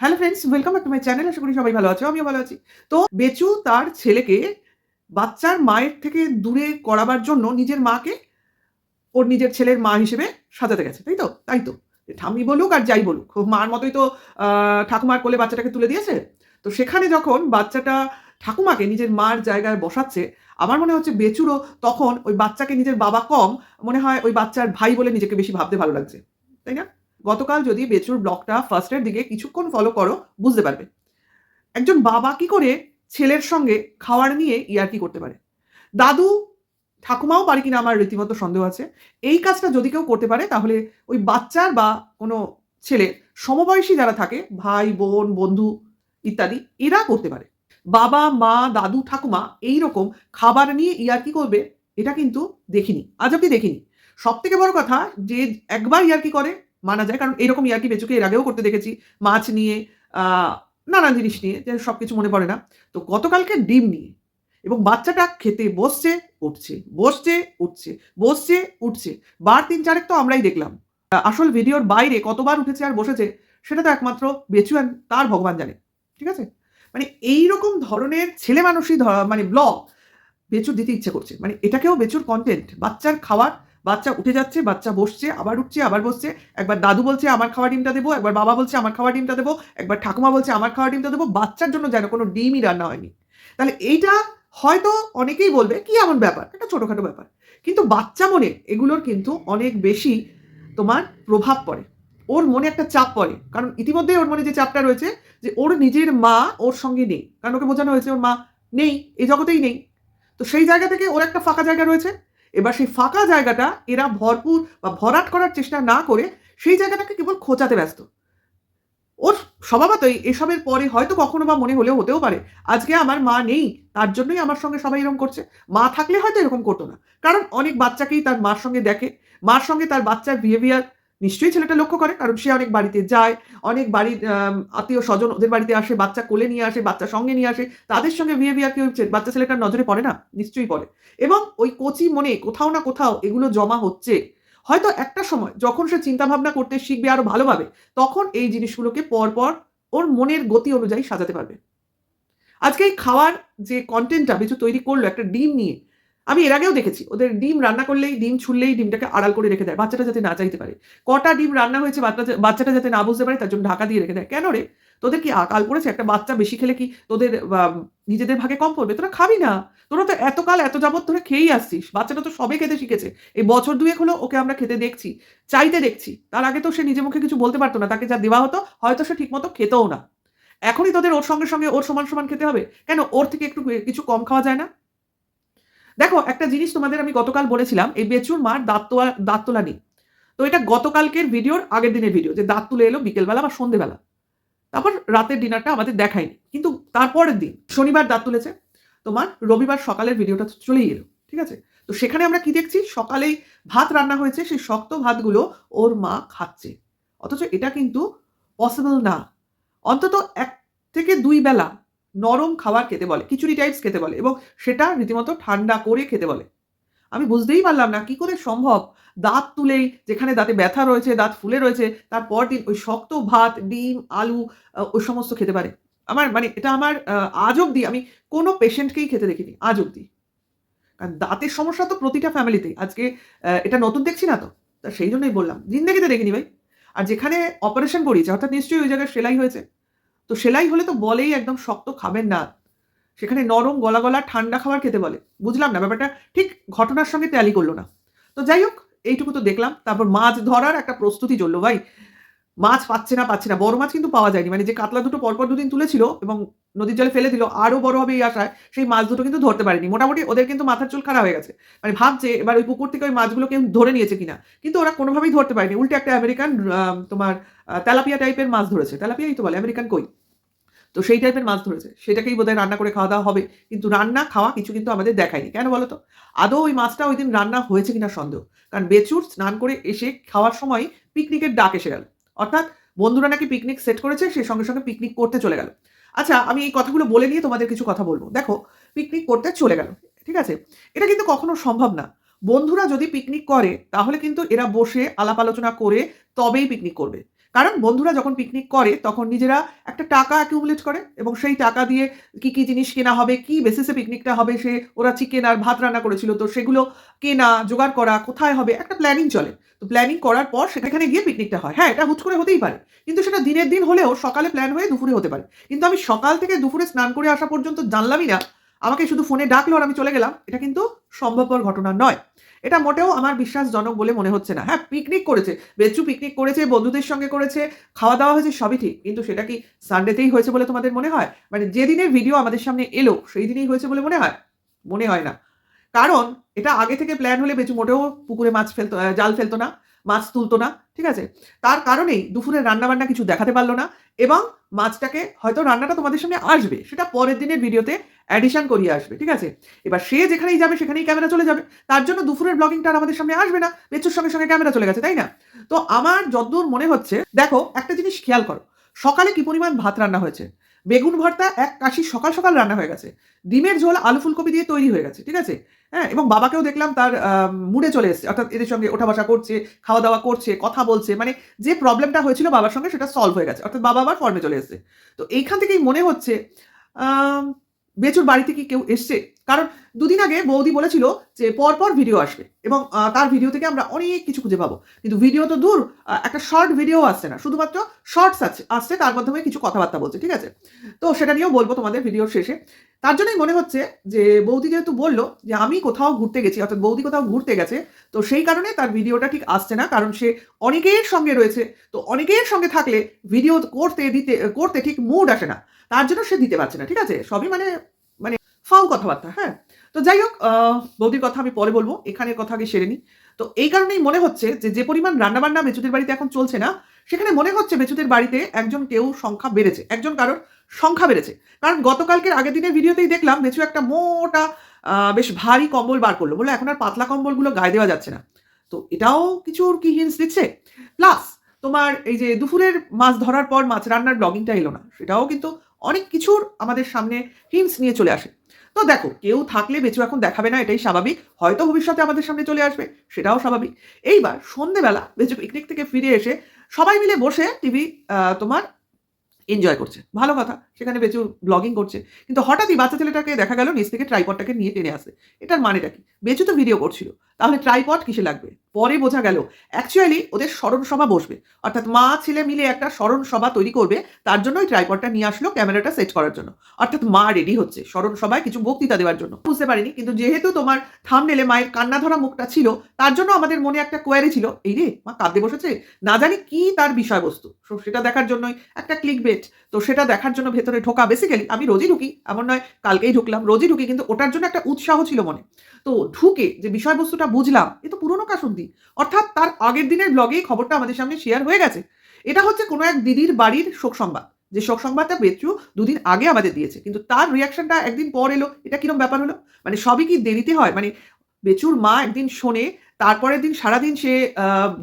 Hello friends welcome back to my channel আশা করি সবাই ভালো আছো, আমিও ভালো আছি। তো বেচু তার ছেলেকে বাচ্চার মায়ের থেকে দূরে করাবার জন্য নিজের মাকে ওর নিজের ছেলের মা হিসেবে সাজাতে গেছে, তাই তো? তাই তো। ঠাম্মি বলুক আর যাই বলুক মার মতোই তো ঠাকুমার কোলে বাচ্চাটাকে তুলে দিয়েছে। তো সেখানে যখন বাচ্চাটা ঠাকুমাকে নিজের মার জায়গায় বসাচ্ছে, আমার মনে হচ্ছে বেচুরও তখন ওই বাচ্চাকে নিজের বাবা কম, মনে হয় ওই বাচ্চার ভাই বলে নিজেকে বেশি ভাবতে ভালো লাগছে। তাই না? গতকাল যদি বেচুর ব্লগটা ফার্স্টের দিকে কিছুক্ষণ ফলো করো, বুঝতে পারবে। একজন বাবা কি করে ছেলের সঙ্গে খাওয়ার নিয়ে ইয়ার্কি করতে পারে? দাদু ঠাকুমাও পারে কিনা আমার রীতিমতো সন্দেহ আছে। এই কাজটা যদি কেউ করতে পারে, তাহলে ওই বাচ্চার বা কোনো ছেলে সমবয়সী যারা থাকে, ভাই, বোন, বন্ধু ইত্যাদি, এরা করতে পারে। বাবা, মা, দাদু, ঠাকুমা এই রকম খাবার নিয়ে ইয়ার্কি করবে, এটা কিন্তু দেখিনি। আজ অব্দি দেখিনি। সব থেকে বড় কথা, যে একবার ইয়ার্কি করে মানা যায়। কারণ এরকম ইয়ার্কি বেচুকে এর আগেও করতে দেখেছি। মাছ নিয়ে নানান জিনিস নিয়ে, যে সব কিছু মনে পড়ে না। তো গতকালকে ডিম নিয়ে এবং বাচ্চাটা খেতে বসছে, উঠছে বসছে উঠছে বসছে, উঠছে। বার তিন চারেক তো আমরাই দেখলাম। আসল ভিডিওর বাইরে কতবার উঠেছে আর বসেছে সেটা তো একমাত্র বেচুয়ান তার ভগবান জানে। ঠিক আছে? মানে এই রকম ধরনের ছেলে মানুষই মানে ব্লগ বেচুর দিতে ইচ্ছে করছে। মানে এটাকেও বেচুর কন্টেন্ট বাচ্চার খাবার বাচ্চা উঠে যাচ্ছে, বাচ্চা বসছে, আবার উঠছে, আবার বসছে। একবার দাদু বলছে, আমার খাওয়া ডিমটা দেবো। একবার বাবা বলছে, আমার খাওয়া ডিমটা দেবো। একবার ঠাকুমা বলছে, আমার খাওয়া ডিমটা দেবো। বাচ্চার জন্য যেন কোনো ডিমই রান্না হয়নি। তাহলে এইটা হয়তো অনেকেই বলবে, কি এমন ব্যাপার? একটা ছোটোখাটো ব্যাপার। কিন্তু বাচ্চা মনে এগুলোর কিন্তু অনেক বেশি তোমার প্রভাব পড়ে। ওর মনে একটা চাপ পড়ে। কারণ ইতিমধ্যে ওর মনে যে চাপটা রয়েছে, যে ওর নিজের মা ওর সঙ্গে নেই। কারণ ওকে বোঝানো হয়েছে ওর মা নেই এই জগতেই নেই। তো সেই জায়গা থেকে ওর একটা ফাঁকা জায়গা রয়েছে। এবার সেই ফাঁকা জায়গাটা এরা ভরপুর বা ভরাট করার চেষ্টা না করে সেই জায়গাটাকে কেবল খোঁচাতে ব্যস্ত। ওর স্বভাবতই এসবের পরে হয়তো কখনো বা মনে হলেও হতেও পারে, আজকে আমার মা নেই, তার জন্যই আমার সঙ্গে সবাই এরকম করছে। মা থাকলে হয়তো এরকম করতো না, কারণ অনেক বাচ্চাকেই তার মার সঙ্গে দেখে, মার সঙ্গে তার বাচ্চার বিহেভিয়ার নিশ্চয়ই ছেলেটা লক্ষ্য করে, কারণ সে অনেক বাড়িতে যায়, অনেক বাড়ির আত্মীয় স্বজন ওদের বাড়িতে আসে, বাচ্চা কোলে নিয়ে আসে, বাচ্চা সঙ্গে নিয়ে আসে, তাদের সঙ্গে বিহেভিয়ার কেউ চে- বাচ্চা ছেলেটার নজরে পড়ে না, নিশ্চয়ই পড়ে। এবং ওই কচি মনে কোথাও না কোথাও এগুলো জমা হচ্ছে। হয়তো একটা সময় যখন সে চিন্তা ভাবনা করতে শিখবে আরও ভালোভাবে, তখন এই জিনিসগুলোকে পরপর ওর মনের গতি অনুযায়ী সাজাতে পারবে। আজকে এই খাওয়ার যে কন্টেন্টটা কিছু তৈরি করল একটা ডিম নিয়ে আমি এর আগেও দেখেছি, ওদের ডিম রান্না করলেই ডিম ছুললেই ডিমটাকে আড়াল করে রেখে দেয়, বাচ্চাটা যাতে না চাইতে পারে। কটা ডিম রান্না হয়েছে বাচ্চা বাচ্চাটা যাতে না বুঝতে পারে, তার জন্য ঢাকা দিয়ে রেখে দেয়। কেন রে? তোদের কি আকাল পড়েছে? একটা বাচ্চা বেশি খেলে কি তোদের নিজেদের ভাগে কম পড়বে? তোরা খাবি না। তোরা তো এতকাল, এত যাবত ধরে খেয়েই আসছিস। বাচ্চাটা তো সবে খেতে শিখেছে। এই বছর দুয়েক হলো ওকে আমরা খেতে দেখছি, চাইতে দেখছি। তার আগে তো সে নিজে মুখে কিছু বলতে পারতো না, তাকে যা দেওয়া হতো, হয়তো সে ঠিকমতো খেতেও না। এখনই তোদের ওর সঙ্গে সঙ্গে ওর সমান সমান খেতে হবে। কেন? ওর থেকে একটু, কিছু কম খাওয়া যায় না? দেখো, একটা জিনিস তোমাদের আমি গতকাল বলেছিলাম, এই বেচুর মার দাঁত তোলা দাঁত তোলা নেই। তো এটা গতকালকের ভিডিওর আগের দিনের ভিডিও, যে দাঁত তুলে এলো বিকেলবেলা বা সন্ধেবেলা। তারপর রাতের ডিনারটা আমাদের দেখায়নি। কিন্তু তারপরের দিন, শনিবার দাঁত তুলেছে, তোমার রবিবার সকালের ভিডিওটা চলেই এলো, ঠিক আছে? তো সেখানে আমরা কি দেখছি? সকালেই ভাত রান্না হয়েছে, সেই শক্ত ভাতগুলো ওর মা খাচ্ছে। অথচ এটা কিন্তু পসিবল না। অন্তত এক থেকে দুই বেলা নরম খাবার খেতে বলে, খিচুড়ি টাইপস খেতে বলে এবং সেটা রীতিমতো ঠান্ডা করে খেতে বলে। আমি বুঝতেই পারলাম না কি করে সম্ভব। দাঁত তুলেই যেখানে দাঁতে ব্যথা রয়েছে, দাঁত ফুলে রয়েছে, তারপর দিন ওই শক্ত ভাত, ডিম, আলু ওই সমস্ত খেতে পারে। আমার মানে এটা আমার আজ অবধি আমি কোনো পেশেন্টকেই খেতে দেখিনি, আজ অবধি। কারণ দাঁতের সমস্যা তো প্রতিটা ফ্যামিলিতেই আজকে এটা নতুন দেখছি না তো? তা সেই জন্যই বললাম। জিন্দেগিতে দেখিনি ভাই। আর যেখানে অপারেশন করিয়েছে, অর্থাৎ নিশ্চয়ই ওই জায়গায় সেলাই হয়েছে। তো সেলাই হলে তো বলেই একদম শক্ত খাবেন না। সেখানে নরম গলা গলা ঠান্ডা খাবার খেতে বলে। বুঝলাম না, ব্যাপারটা ঠিক ঘটনার সঙ্গে ট্যালি করল না। তো যাই হোক, এইটুকু তো দেখলাম। তারপর মাছ ধরার একটা প্রস্তুতি চলল ভাই। মাছ পাচ্ছে না পাচ্ছে না। বড় মাছ কিন্তু পাওয়া যায়নি। মানে যে কাতলা দুটো পরপর দুদিন তুলেছিল এবং নদীর জলে ফেলে দিল আরও বড় হবে এই আশায় সেই মাছ দুটো কিন্তু ধরতে পারেনি। মোটামুটি ওদের কিন্তু মাথার চুল খারাপ হয়ে গেছে। মানে ভাবছে এবার ওই পুকুর থেকে ওই মাছগুলো কেউ ধরে নিয়েছে কিনা। কিন্তু ওরা কোনোভাবেই ধরতে পারেনি। উল্টে একটা আমেরিকান তোমার তেলাপিয়া টাইপের মাছ ধরেছে। তেলাপিয়াই তো বলে, আমেরিকান কই? তো সেই টাইপের মাছ ধরেছে। সেটাকেই বোধহয় রান্না করে খাওয়া দাওয়া হবে। কিন্তু রান্না খাওয়া কিছু কিন্তু আমাদের দেখায়নি। কেন বলো তো আদৌ ওই মাছটা ওই দিন রান্না হয়েছে কিনা সন্দেহ। কারণ বেচুর স্নান করে এসে খাওয়ার সময় পিকনিকের ডাক এসে গেল। অর্থাৎ বন্ধুরা নাকি পিকনিক সেট করেছে সেই সঙ্গে সঙ্গে পিকনিক করতে চলে গেল। আচ্ছা আমি এই কথাগুলো বলে নিয়ে তোমাদের কিছু কথা বলব। দেখো পিকনিক করতে চলে গেল। ঠিক আছে? এটা কিন্তু কখনো সম্ভব না। বন্ধুরা যদি পিকনিক করে, তাহলে কিন্তু এরা বসে আলাপ আলোচনা করে তবেই পিকনিক করবে। কারণ বন্ধুরা যখন পিকনিক করে, তখন নিজেরা একটা টাকা অ্যাকিউমুলেট করে এবং সেই টাকা দিয়ে কি কি জিনিস কেনা হবে, কি বেসিসে পিকনিকটা হবে, সে ওরা চিকেন আর ভাত রান্না করেছিল, তো সেগুলো কেনা, জোগাড় করা, কোথায় হবে, একটা প্ল্যানিং চলে। তো প্ল্যানিং করার পর সেখানে গিয়ে পিকনিকটা হয়। হ্যাঁ এটা হুট করে হতেই পারে, কিন্তু সেটা দিনের দিন হলেও সকালে প্ল্যান হয়ে দুপুরে হতে পারে। কিন্তু আমি সকাল থেকে দুপুরে স্নান করে আসা পর্যন্ত জানলামই না, আমাকে শুধু ফোনে ডাকলো আর আমি চলে গেলাম। এটা কিন্তু সম্ভবপর ঘটনা নয়। এটা মোটেও আমার বিশ্বাসজনক বলে মনে হচ্ছে না। হ্যাঁ পিকনিক করেছে, বেচু পিকনিক করেছে, বন্ধুদের সঙ্গে করেছে খাওয়া দাওয়া হয়েছে, সবই ঠিক। কিন্তু সেটা কি সানডেতেই হয়েছে বলে তোমাদের মনে হয়? মানে যে দিনের ভিডিও আমাদের সামনে এলো, সেই দিনেই হয়েছে বলে মনে হয়? মনে হয় না। কারণ এটা আগে থেকে প্ল্যান হলে বেচু মোটেও পুকুরে মাছ ফেলতো জাল ফেলতো না, মাছ তুলতো না, ঠিক আছে? তার কারণেই দুপুরে রান্নাবান্না কিছু দেখাতে পারল না এবং মাছটাকে হয়তো রান্নাটা তোমাদের সামনে আসবে, সেটা পরের দিনের ভিডিওতে অ্যাডিশন করিয়ে আসবে, ঠিক আছে? এবার সে যেখানেই যাবে, সেখানেই ক্যামেরা চলে যাবে। তার জন্য দুপুরের ব্লগিংটা আমাদের সামনে আসবে না। বেচুর সঙ্গে সঙ্গে ক্যামেরা চলে গেছে, তাই না? তো আমার যতদূর মনে হচ্ছে, দেখো, একটা জিনিস খেয়াল করো। সকালে কি পরিমাণ ভাত রান্না হয়েছে? বেগুন ভর্তা, এক কাশি, সকাল সকাল রান্না হয়ে গেছে। ডিমের ঝোল, আলু ফুলকপি দিয়ে তৈরি হয়ে গেছে, ঠিক আছে? হ্যাঁ এবং বাবাকেও দেখলাম তার মুডে চলে এসেছে, অর্থাৎ এদের সঙ্গে ওঠা বসা করছে, খাওয়া দাওয়া করছে, কথা বলছে মানে যে প্রবলেমটা হয়েছিল বাবার সঙ্গে সেটা সলভ হয়ে গেছে, অর্থাৎ বাবা আবার ফর্মে চলে এসেছে। তো এইখান থেকেই মনে হচ্ছে বেচুর বাড়ি থেকে কেউ এসছে? কারণ দুদিন আগে বৌদি বলেছিল যে পরপর ভিডিও আসবে এবং তার ভিডিও থেকে আমরা অনেক কিছু খুঁজে পাবো। কিন্তু ভিডিও তো দূর একটা শর্ট ভিডিও আসছে না। শুধুমাত্র শর্টস আছে, আসছে, তার মাধ্যমে কিছু কথাবার্তা বলছে, ঠিক আছে? তো সেটা নিয়েও বলব তোমাদের ভিডিওর শেষে। তার জন্যই মনে হচ্ছে যে বৌদি যেহেতু বলল যে আমি কোথাও ঘুরতে গেছি, অর্থাৎ বৌদি কোথাও ঘুরতে গেছে, তো সেই কারণে তার ভিডিওটা ঠিক আসছে না, কারণ সে অনেকের সঙ্গে রয়েছে। তো অনেকের সঙ্গে থাকলে ভিডিও করতে দিতে, করতে ঠিক মুড আসে না। তার জন্য সে দিতে পারছে না, ঠিক আছে? সবই মানে ফাউ কথাবার্তা হ্যাঁ? তো যাই হোক বৌদির কথা আমি পরে বলব, এখানের কথা আগে সেরে নিই। তো এই কারণেই মনে হচ্ছে যে যে পরিমাণ রান্নাবান্না বেচুদের বাড়িতে এখন চলছে না, সেখানে মনে হচ্ছে বেচুদের বাড়িতে একজন কেউ সংখ্যা বেড়েছে, একজন কারোর সংখ্যা বেড়েছে। কারণ গতকালকের আগের দিনের ভিডিওতেই দেখলাম বেচু একটা মোটা বেশ ভারী কম্বল বার করল, বলল এখন আর পাতলা কম্বলগুলো গায়ে দেওয়া যাচ্ছে না। তো এটাও কিছুর কি হিন্স দিচ্ছে? প্লাস তোমার এই যে দুপুরের মাছ ধরার পর মাছ রান্নার ব্লগিংটা এলো না, সেটাও কিন্তু অনেক কিছুর আমাদের সামনে হিন্স নিয়ে চলে আসে। তো দেখো, কেউ থাকলে বেচু এখন দেখাবে না, এটাই স্বাভাবিক। হয়তো ভবিষ্যতে আমাদের সামনে চলে আসবে, সেটাও স্বাভাবিক। এইবার সন্ধেবেলা বেচু পিকনিক থেকে ফিরে এসে সবাই মিলে বসে টিভি তোমার এনজয় করছে। ভালো কথা, সেখানে বেচু ব্লগিং করছে। কিন্তু হঠাৎই বাচ্চা ছেলেটাকে দেখা গেল, নিচ থেকে ট্রাইপডটাকে নিয়ে টেনে আসে। এটার মানেটা কি? বেচু তো ভিডিও করছিল। তাহলে ট্রাইপড কিসে লাগবে? পরে বোঝা গেল। অ্যাকচুয়ালি ওদের স্মরণ সভা বসবে। অর্থাৎ মা ছেলে মিলে একটা স্মরণ সভা তৈরি করবে, তার জন্য ওই ট্রাইপডটা নিয়ে আসলো ক্যামেরাটা সেট করার জন্য। অর্থাৎ মা রেডি হচ্ছে স্মরণ সভায় কিছু বক্তৃতা দেওয়ার জন্য। বুঝতে পারিনি, কিন্তু যেহেতু তোমার থামনেলে মায়ের কান্না ধরা মুখটা ছিল, তার জন্য আমাদের মনে একটা কোয়ারি ছিল, এই রে, মা কাঁদতে বসেছে? না জানি কি তার বিষয়বস্তু। সেটা দেখার জন্যই একটা ক্লিক বেট তো সেটা দেখার জন্য ভেতরে ঢোকা। বেসিক্যালি আমি রোজই ঢুকি, এমন নয় কালকেই ঢুকলাম, রোজই ঢুকি, কিন্তু ওটার জন্য একটা উৎসাহ ছিল মনে। তো ঢুকে যে বিষয়বস্তুটা বুঝলাম, এ তো পুরোনো কাসুন্দি। অর্থাৎ তার আগের দিনের ব্লগেই খবরটা আমাদের সামনে শেয়ার হয়ে গেছে। এটা হচ্ছে কোনো এক দিদির বাড়ির শোক সংবাদ। যে শোক সংবাদটা বেচু দুদিন আগে আমাদের দিয়েছে। কিন্তু তার রিয়াকশনটা একদিন পর এলো। এটা কিরম ব্যাপার হলো? মানে সবই কি দেরিতে হয়? মানে বেচুর মা একদিন শোনে, তারপরের দিন সারাদিন সে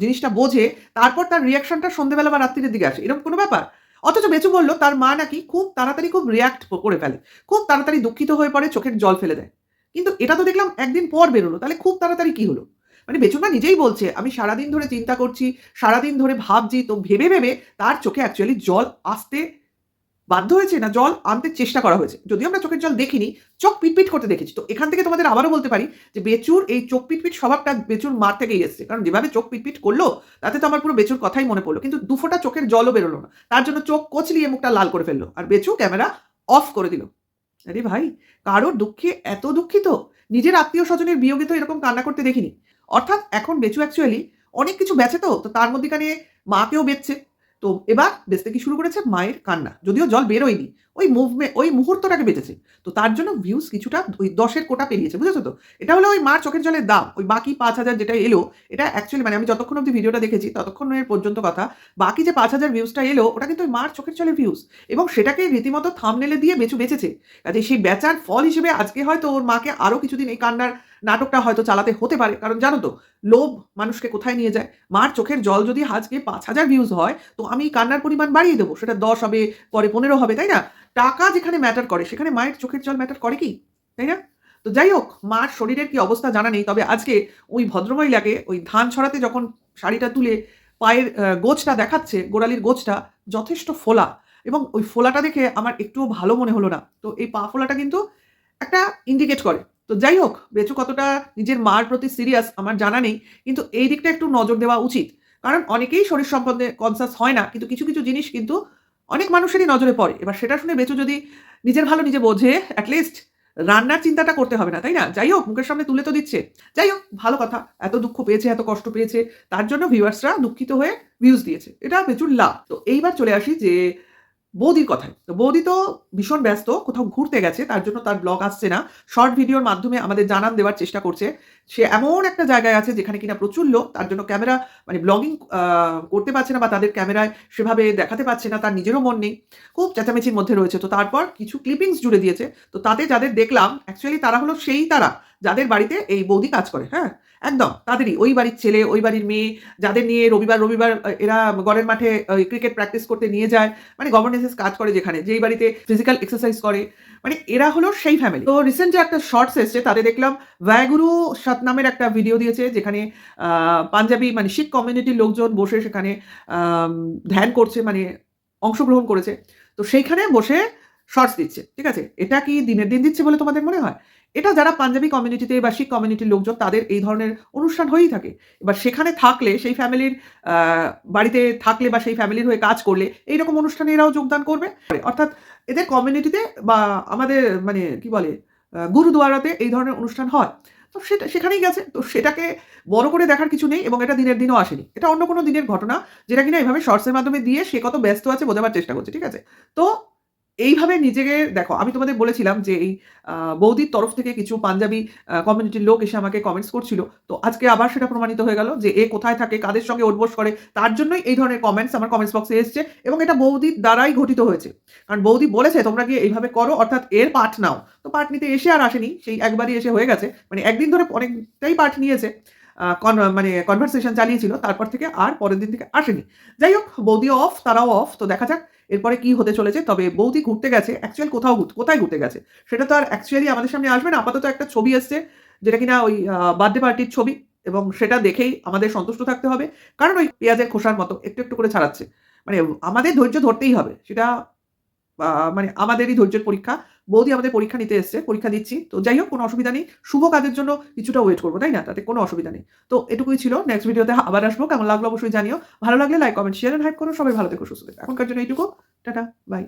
জিনিসটা বোঝে, তারপর তার রিয়াকশনটা সন্ধ্যেবেলা বা রাত্রির দিকে আসে। এরকম কোনো ব্যাপার? অথচ বেচু বলল, তার মা নাকি খুব তাড়াতাড়ি খুব রিয়াক্ট করে ফেলে। খুব তাড়াতাড়ি দুঃখিত হয়ে পড়ে, চোখের জল ফেলে দেয়। কিন্তু এটা তো দেখলাম একদিন পর বেরোলো, তাহলে খুব তাড়াতাড়ি কি হলো? মানে বেচুমা নিজেই বলছে, আমি সারাদিন ধরে চিন্তা করছি, সারাদিন ধরে ভাবছি, তো ভেবে ভেবে তার চোখে অ্যাকচুয়ালি জল আসতে বাধ্য হয়েছে না জল আনতে চেষ্টা করা হয়েছে? যদিও আমরা চোখের জল দেখিনি, চোখ পিটপিট করতে দেখেছি। তো এখান থেকে তোমাদের আবারও বলতে পারি যে বেচুর, এই চোখ পিটপিট স্বভাবটা বেচুর মার থেকেই এসছে। কারণ যেভাবে চোখ পিটপিট করল, তাতে তো আমার পুরো বেচুর কথাই মনে পড়ল। কিন্তু দুফোটা চোখের জলও বেরোলো না। তার জন্য চোখ কচলিয়ে মুখটা লাল করে ফেলল। আর বেচু ক্যামেরা অফ করে দিল। আরে ভাই, কারোর দুঃখে এত দুঃখিত? নিজের আত্মীয় স্বজনের বিয়োগে তো এরকম কান্না করতে দেখিনি। অর্থাৎ এখন বেচু অ্যাকচুয়ালি অনেক কিছু বেচে তো তো তার মধ্যেখানে মাকেও বেচছে। তো এবার বেচতে কি শুরু করেছে মায়ের কান্না। যদিও জল বেরোয়নি, ওই মুভমেন্ট ওই মুহূর্তটাকে বেঁচেছে। তো তার জন্য ভিউজ কিছুটা ওই দশের কোটা পেরিয়েছে, বুঝেছ তো? এটা হলো ওই মার চোখের জলের দাম, ওই বাকি পাঁচ হাজার যেটা এলো, এটা অ্যাকচুয়ালি মানে আমি যতক্ষণ অব্দি ভিডিওটা দেখেছি, ততক্ষণ এর পর্যন্ত কথা। বাকি যে পাঁচ হাজার ভিউজটা এলো, ওটা কিন্তু ওই মার চোখের জলের ভিউজ এবং সেটাকে রীতিমতো থামনেলে দিয়ে বেচু বেঁচেছে কাজে সেই বেচার ফল হিসেবে আজকে হয়তো ওর মাকে আরও কিছুদিন এই কান্নার নাটকটা হয়তো চালাতে হতে পারে। কারণ জানো তো, লোভ মানুষকে কোথায় নিয়ে যায়? মার চোখের জল যদি আজকে পাঁচ হাজার ভিউজ হয়, তো আমি কান্নার পরিমাণ বাড়িয়ে দেবো। সেটা দশ হবে, পরে পনেরো হবে, তাই না? টাকা যেখানে ম্যাটার করে, সেখানে মায়ের চোখের জল ম্যাটার করে কি? তাই না? তো যাই হোক, মার শরীরের কি অবস্থা জানা নেই। তবে আজকে ওই ভদ্রমহিলাকে ওই ধান ছড়াতে যখন শাড়িটা তুলে পায়ের গোছটা দেখাচ্ছে, গোড়ালির গোছটা, যথেষ্ট ফোলা। এবং ওই ফোলাটা দেখে আমার একটুও ভালো মনে হলো না। তো এই পা ফোলাটা কিন্তু একটা ইন্ডিকেট করে। তো যাই হোক বেচু কতটা নিজের মার প্রতি সিরিয়াস আমার জানা নেই, কিন্তু এই দিকটা একটু নজর দেওয়া উচিত। কারণ অনেকেই শরীর সম্বন্ধে কনসাস হয় না, কিন্তু কিছু কিছু জিনিস কিন্তু অনেক মানুষেরই নজরে পড়ে। এবার সেটা শুনে বেচু যদি নিজের ভালো নিজে বোঝে অ্যাটলিস্ট রান্নার চিন্তাটা করতে হবে না, তাই না? যাই হোক মুখের সামনে তুলে তো দিচ্ছে। যাই হোক ভালো কথা, এত দুঃখ পেয়েছে, এত কষ্ট পেয়েছে, তার জন্য ভিউয়ার্সরা দুঃখিত হয়ে ভিউজ দিয়েছে। এটা বেচুর লাভ। তো এইবার চলে আসি যে বৌদির কথায় তো বৌদি তো ভীষণ ব্যস্ত, কোথাও ঘুরতে গেছে, তার জন্য তার ব্লগ আসছে না। শর্ট ভিডিওর মাধ্যমে আমাদের জানান দেওয়ার চেষ্টা করছে। সে এমন একটা জায়গায় আছে যেখানে কিনা প্রচুর লোক, তার জন্য ক্যামেরা মানে ব্লগিং করতে পারছে না বা তাদের ক্যামেরায় সেভাবে দেখাতে পারছে না, তার নিজেরও মন নেই। খুব চেঁচামেচির মধ্যে রয়েছে। তো তারপর কিছু ক্লিপিংস জুড়ে দিয়েছে। তো তাতে যাদের দেখলাম অ্যাকচুয়ালি তারা হলো সেই তারা। যাদের বাড়িতে এই বৌদি কাজ করে হ্যাঁ? একদম, তাদেরই। ওই বাড়ির ছেলে, ওই বাড়ির মেয়ে, যাদের নিয়ে রবিবার রবিবার এরা গড়ের মাঠে ক্রিকেট প্র্যাকটিস করতে নিয়ে যায় মানে গভর্নেন্সেস কাজ করে যেখানে, যেই বাড়িতে ফিজিক্যাল এক্সারসাইজ করে মানে এরা হলো সেই ফ্যামিলি তো রিসেন্ট যে একটা শর্টস এসছে, তাতে দেখলাম ভ্যাগুরু সতনামের একটা ভিডিও দিয়েছে, যেখানে পাঞ্জাবি মানে শিখ কমিউনিটির লোকজন বসে সেখানে ধ্যান করছে মানে অংশগ্রহণ করেছে। তো সেইখানে বসে শর্টস দিচ্ছে, ঠিক আছে? এটা কি দিনের দিন দিচ্ছে বলে তোমাদের মনে হয়? এটা যারা পাঞ্জাবি কমিউনিটিতে বা শিখ কমিউনিটির লোকজন, তাদের এই ধরনের অনুষ্ঠান হয়েই থাকে। এবার সেখানে থাকলে, সেই ফ্যামিলির বাড়িতে থাকলে বা সেই ফ্যামিলির হয়ে কাজ করলে, এইরকম অনুষ্ঠানে এরাও যোগদান করবে। অর্থাৎ এদের কমিউনিটিতে বা আমাদের মানে কি বলে গুরুদুয়ারাতে এই ধরনের অনুষ্ঠান হয়। তো সেটা, সেখানেই গেছে। তো সেটাকে বড় করে দেখার কিছু নেই এবং এটা দিনের দিনও আসেনি। এটা অন্য কোনো দিনের ঘটনা, যেটা কিনা এভাবে শর্টসের মাধ্যমে দিয়ে সে কত ব্যস্ত আছে বোঝাবার চেষ্টা করছে, ঠিক আছে? তো এইভাবে নিজেকে, দেখো, আমি তোমাদের বলেছিলাম যে এই বৌদির তরফ থেকে কিছু পাঞ্জাবি কমিউনিটির লোক এসে আমাকে কমেন্টস করছিল। তো আজকে আবার সেটা প্রমাণিত হয়ে গেল যে এ কোথায় থাকে, কাদের সঙ্গে ওঠবোস করে, তার জন্যই এই ধরনের কমেন্টস আমার কমেন্টস বক্সে এসছে এবং এটা বৌদির দ্বারাই ঘটিত হয়েছে। কারণ বৌদি বলেছে, তোমরা গিয়ে এইভাবে করো, অর্থাৎ এর পাঠ নাও। তো পাঠ নিতে এসে আর আসেনি, সেই একবারই এসে হয়ে গেছে। মানে একদিন ধরে অনেকটাই পাঠ নিয়েছে মানে কনভারসেশন চালিয়েছিল, তারপর থেকে আর পরের দিন থেকে আসেনি। যাই হোক বৌদি অফ তারাও অফ তো দেখা যাক এরপরে কি হতে চলেছে? তবে বৌদি ঘুরতে গেছে অ্যাকচুয়াল কোথাও কোথায় ঘুরতে গেছে? সেটা তো আর অ্যাকচুয়ালি আমাদের সামনে আসবে না, আপাতত একটা ছবি এসছে, যেটা কিনা ওই বার্থডে পার্টির ছবি, এবং সেটা দেখেই আমাদের সন্তুষ্ট থাকতে হবে, কারণ ওই পেঁয়াজের খোসার মতো, একটু একটু করে ছাড়াচ্ছে। মানে আমাদের ধৈর্য ধরতেই হবে, সেটা মানে আমাদেরই ধৈর্যের পরীক্ষা। বৌদি আমাদের পরীক্ষা নিতে এসছে, পরীক্ষা দিচ্ছি। তো যাই হোক, কোনো অসুবিধা নেই। শুভ কাজের জন্য কিছুটা ওয়েট করব, তাই না? তাতে কোনো অসুবিধা নেই। তো এটুকুই ছিল। নেক্সট ভিডিওতে আবার আসব। কেমন লাগল অবশ্যই জানিও। ভালো লাগলে লাইক কমেন্ট শেয়ার হাইপ করো। সবাই ভালো থেকে, সুস্থ এখনকার জন্য এইটুকু। Tata bye